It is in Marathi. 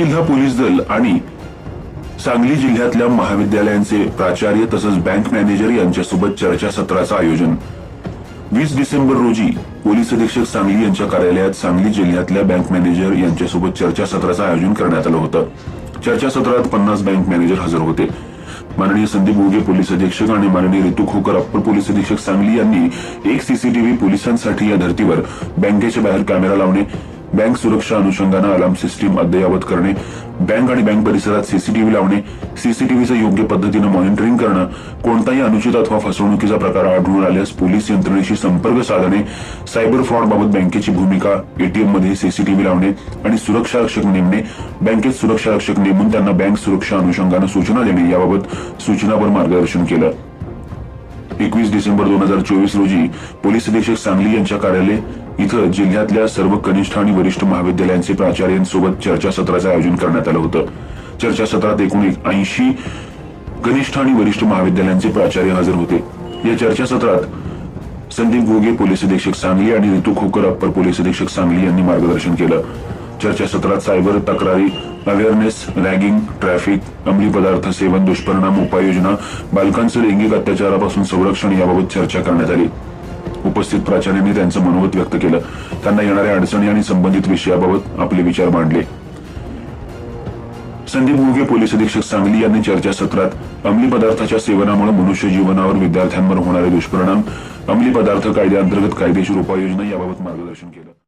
जिल्हा पोलीस दल आणि सांगली जिल्ह्यातल्या महाविद्यालयांचे प्राचार्य तसंच बँक मॅनेजर यांच्यासोबत चर्चासत्राचं आयोजन. वीस डिसेंबर रोजी पोलीस अधीक्षक सांगली यांच्या कार्यालयात सांगली जिल्ह्यातल्या बँक मॅनेजर यांच्यासोबत चर्चासत्राचं आयोजन करण्यात आलं होतं. चर्चासत्रात पन्नास बँक मॅनेजर हजर होते. माननीय संदीप बोगे पोलीस अधीक्षक आणि माननीय ऋतू खोकर अप्पर पोलीस अधीक्षक सांगली यांनी एक सीसीटीव्ही पोलिसांसाठी या धर्तीवर बँकेच्या बाहेर कॅमेरा लावणे बँक सुरक्षा अनुषंगानं अलार्म सिस्टीम अद्ययावत करणे बँक आणि बँक परिसरात सीसीटीव्ही लावणे सीसीटीव्हीचं योग्य पद्धतीनं मॉनिटरिंग करणं कोणताही अनुचित अथवा फसवणुकीचा प्रकार आढळून आल्यास पोलीस यंत्रणेशी संपर्क साधणे सायबर फ्रॉड बाबत बँकेची भूमिका एटीएममध्ये सीसीटीव्ही लावणे आणि सुरक्षा रक्षक नेमणे बँकेत सुरक्षा रक्षक नेमून त्यांना बँक सुरक्षा अनुषंगानं सूचना देणे याबाबत सूचनावर मार्गदर्शन केलं. एकवीस डिसेंबर दोन हजार चोवीस रोजी पोलीस अधीक्षक सांगली यांच्या कार्यालय इथं जिल्ह्यातल्या सर्व कनिष्ठ आणि वरिष्ठ महाविद्यालयांचे प्राचार्यांसोबत चर्चासत्राचं आयोजन करण्यात आलं होतं. चर्चासत्रात एकूण ऐंशी कनिष्ठ आणि वरिष्ठ महाविद्यालयांचे प्राचार्य हजर होते. या चर्चासत्रात संदीप गोगे पोलीस अधीक्षक सांगली आणि ऋतू खोकर अप्पर पोलीस अधीक्षक सांगली यांनी मार्गदर्शन केलं. चर्चासत्रात सायबर तक्रारी अवेअरनेस रॅगिंग ट्रॅफिक अंमली पदार्थ सेवन दुष्परिणाम उपाययोजना बालकांचं लैंगिक अत्याचारापासून संरक्षण याबाबत चर्चा करण्यात आली. उपस्थित प्राचार्यांनी त्यांचं मनोगत व्यक्त केलं. त्यांना येणाऱ्या अडचणी आणि संबंधित विषयाबाबत आपले विचार मांडले. संदीप मुगे पोलीस अधीक्षक सांगली यांनी चर्चासत्रात अंमली पदार्थाच्या सेवनामुळे मनुष्य जीवनावर विद्यार्थ्यांवर होणारे दुष्परिणाम अंमली पदार्थ कायद्याअंतर्गत कायदेशीर उपाययोजना याबाबत मार्गदर्शन केलं.